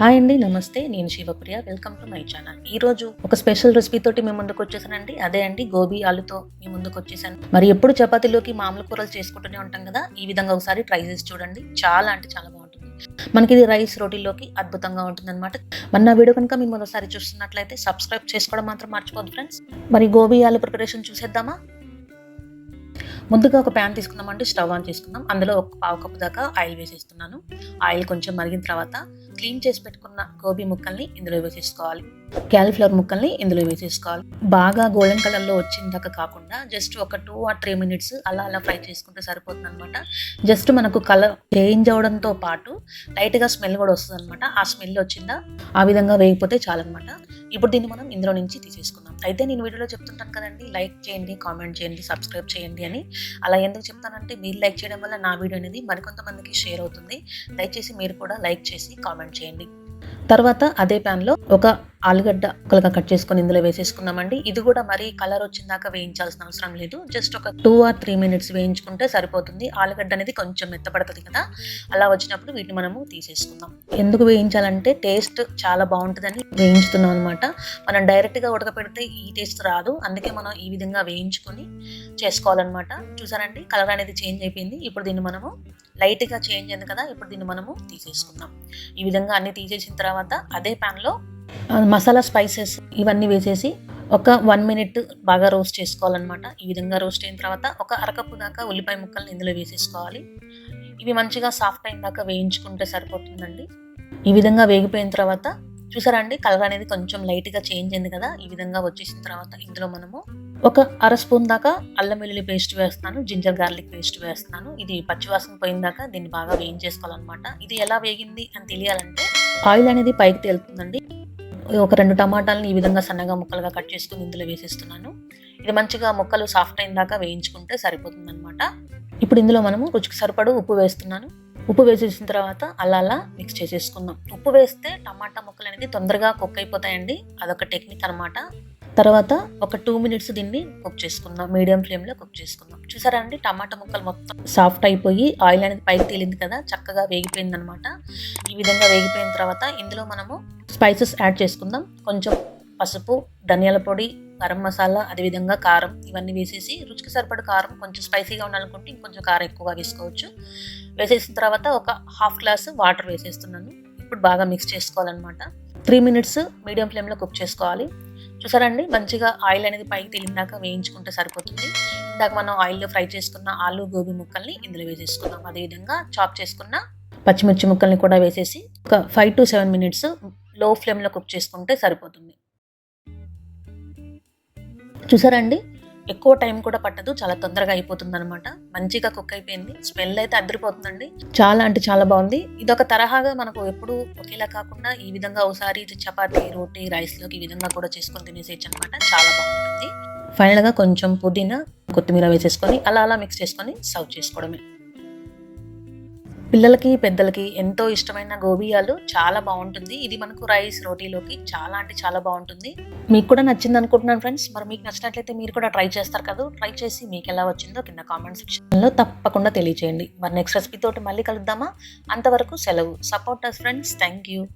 Hi అండి నమస్తే. నేను Shivapriya. Welcome to my channel ఈ రోజు ఒక స్పెషల్ రెసిపీ తోటి మీ ముందుకు వచ్చేసానండి. అదే అండి గోబీ ఆలుతో మీ ముందుకు వచ్చేసాను. మరి ఎప్పుడు చపాతీలోకి మామూలు కూరలు చేసుకుంటూనే ఉంటాం కదా ఈ విధంగా ఒకసారి ట్రై చేసి చూడండి. చాలా అంటే చాలా బాగుంటుంది. మనకి ఇది రైస్ రోటీలోకి అద్భుతంగా ఉంటుంది అనమాట మరి నా వీడియో కనుక మీ మరోసారి చూస్తున్నట్లయితే సబ్స్క్రైబ్ చేసుకోవడం మాత్రం మర్చిపోదు ఫ్రెండ్స్ మరి గోబీ ఆలు ప్రిపరేషన్ చూసేద్దామా? ముందుగా ఒక ప్యాన్ తీసుకుందామండి స్టవ్ ఆన్ చేసుకుందాం. అందులో ఒక పావు కప్పు దాకా ఆయిల్ వేసేస్తున్నాను. ఆయిల్ కొంచెం మరిగిన తర్వాత క్లీన్ చేసి పెట్టుకున్న గోబీ ముక్కల్ని ఇందులో వేసేసుకోవాలి. క్యాలిఫ్లవర్ ముక్కల్ని ఇందులో వేసేసుకోవాలి. బాగా గోల్డెన్ కలర్లో వచ్చిందాక కాకుండా జస్ట్ ఒక టూ ఆర్ త్రీ మినిట్స్ అలా అలా ఫ్రై చేసుకుంటే సరిపోతుంది అనమాట జస్ట్ మనకు కలర్ చేంజ్ అవడంతో పాటు లైట్గా స్మెల్ కూడా వస్తుంది అనమాట ఆ స్మెల్ వచ్చిందా? ఆ విధంగా వేయకపోతే చాలన్నమాట. ఇప్పుడు దీన్ని మనం ఇందులో నుంచి తీసేసుకుందాం. అయితే నేను వీడియోలో చెప్తుంటాను కదండి లైక్ చేయండి కామెంట్ చేయండి సబ్స్క్రైబ్ చేయండి అని. అలా ఎందుకు చెప్తానంటే మీరు లైక్ చేయడం వల్ల నా వీడియో అనేది మరికొంతమందికి షేర్ అవుతుంది. దయచేసి మీరు కూడా లైక్ చేసి కామెంట్ చేయండి. తర్వాత అదే ప్యాన్లో ఒక ఆలుగడ్డ ముక్కలుగా కట్ చేసుకొని ఇందులో వేసేసుకున్నామండి. ఇది కూడా మరీ కలర్ వచ్చిందాక వేయించాల్సిన అవసరం లేదు. జస్ట్ ఒక టూ ఆర్ త్రీ మినిట్స్ వేయించుకుంటే సరిపోతుంది. ఆలుగడ్డ అనేది కొంచెం మెత్తపడుతుంది కదా. అలా వచ్చినప్పుడు వీటిని మనము తీసేసుకుందాం. ఎందుకు వేయించాలంటే టేస్ట్ చాలా బాగుంటుందని వేయించుతున్నాం అనమాట మనం డైరెక్ట్గా ఉడకపెడితే ఈ టేస్ట్ రాదు. అందుకే మనం ఈ విధంగా వేయించుకొని చేసుకోవాలన్నమాట. చూసారండి? కలర్ అనేది చేంజ్ అయిపోయింది. ఇప్పుడు దీన్ని మనము లైట్గా చేంజ్ అయింది కదా. ఇప్పుడు దీన్ని మనము తీసేసుకుందాం. ఈ విధంగా అన్ని తీసేసిన తర్వాత అదే ప్యాన్లో మసాలా స్పైసెస్ ఇవన్నీ వేసేసి ఒక వన్ మినిట్ బాగా రోస్ట్ చేసుకోవాలన్నమాట. ఈ విధంగా రోస్ట్ అయిన తర్వాత ఒక అరకప్పు దాకా ఉల్లిపాయ ముక్కల్ని ఇందులో వేసేసుకోవాలి. ఇవి మంచిగా సాఫ్ట్ అయిన దాకా వేయించుకుంటే సరిపోతుందండి. ఈ విధంగా వేగిపోయిన తర్వాత చూసారా అండి? కలర్ అనేది కొంచెం లైట్గా చేంజ్ అయింది కదా? ఈ విధంగా వచ్చేసిన తర్వాత ఇందులో మనము ఒక అర స్పూన్ దాకా అల్లం వెల్లుల్లి పేస్ట్ వేస్తాను జింజర్ గార్లిక్ పేస్ట్ వేస్తాను. ఇది పచ్చివాసన పోయిన దాకా దీన్ని బాగా వేయించేసుకోవాలన్నమాట. ఇది ఎలా వేగింది అని తెలియాలంటే ఆయిల్ అనేది పైకి తేలుతుందండి. ఒక రెండు టమాటాలను ఈ విధంగా సన్నగా ముక్కలుగా కట్ చేసుకుని ఇందులో వేసేస్తున్నాను. ఇది మంచిగా ముక్కలు సాఫ్ట్ అయిన దాకా వేయించుకుంటే సరిపోతుంది అనమాట ఇప్పుడు ఇందులో మనము రుచికి సరిపడు ఉప్పు వేస్తున్నాను. ఉప్పు వేసేసిన తర్వాత అలా అలా మిక్స్ చేసేసుకుందాం. ఉప్పు వేస్తే టమాటా ముక్కలు అనేది తొందరగా కుక్ అయిపోతాయండి. అదొక టెక్నిక్ అనమాట తర్వాత ఒక టూ మినిట్స్ దీన్ని కుక్ చేసుకుందాం. మీడియం ఫ్లేమ్లో కుక్ చేసుకుందాం. చూసారా అండి? టమాటా ముక్కలు మొత్తం సాఫ్ట్ అయిపోయి ఆయిల్ అనేది పైకి తేలింది కదా చక్కగా వేగిపోయింది అనమాట ఈ విధంగా వేగిపోయిన తర్వాత ఇందులో మనము స్పైసెస్ యాడ్ చేసుకుందాం. కొంచెం పసుపు ధనియాల పొడి గరం మసాలా అదేవిధంగా కారం ఇవన్నీ వేసేసి రుచికి సరిపడ కారం కొంచెం స్పైసీగా ఉండాలనుకుంటే ఇంకొంచెం కారం ఎక్కువగా వేసుకోవచ్చు. వేసేసిన తర్వాత ఒక హాఫ్ గ్లాస్ వాటర్ వేసేస్తున్నాను. ఇప్పుడు బాగా మిక్స్ చేసుకోవాలన్నమాట. త్రీ మినిట్స్ మీడియం ఫ్లేమ్లో కుక్ చేసుకోవాలి. చూసారండి? మంచిగా ఆయిల్ అనేది పైకి తేలిందాక వేయించుకుంటే సరిపోతుంది. ఇందాక మనం ఆయిల్లో ఫ్రై చేసుకున్న ఆలు గోబీ ముక్కల్ని ఇందులో వేసేసుకుందాం. అదేవిధంగా చాప్ చేసుకున్న పచ్చిమిర్చి ముక్కల్ని కూడా వేసేసి ఒక ఫైవ్ టు సెవెన్ మినిట్స్లో ఫ్లేమ్లో కుక్ చేసుకుంటే సరిపోతుంది. చూసారండి? ఎక్కువ టైం కూడా పట్టదు చాలా తొందరగా అయిపోతుంది అనమాట మంచిగా కుక్ అయిపోయింది. స్మెల్ అయితే అదిరిపోతుందండి చాలా అంటే చాలా బాగుంది. ఇది ఒక తరహాగా మనకు ఎప్పుడు ఒకేలా కాకుండా ఈ విధంగా ఒకసారి చపాతీ రోటీ రైస్లోకి ఈ విధంగా కూడా చేసుకొని తినేసేయచ్చు అనమాట చాలా బాగుంటుంది. ఫైనల్గా కొంచెం పుదీనా కొత్తిమీర వేసేసుకొని అలా అలా మిక్స్ చేసుకొని సర్వ్ చేసుకోవడమే. పిల్లలకి పెద్దలకి ఎంతో ఇష్టమైన గోబియాలు చాలా బాగుంటుంది. ఇది మనకు రైస్ రోటీలోకి చాలా అంటే చాలా బాగుంటుంది. మీకు కూడా నచ్చింది అనుకుంటున్నాను ఫ్రెండ్స్. మరి మీకు నచ్చినట్లయితే మీరు కూడా ట్రై చేస్తారు కదా. ట్రై చేసి మీకు ఎలా వచ్చిందో కింద కామెంట్ సెక్షన్లో తప్పకుండా తెలియచేయండి. మరి నెక్స్ట్ రెసిపీతో తోటి మళ్ళీ కలుద్దామా? అంతవరకు సెలవు. Support us friends thank you.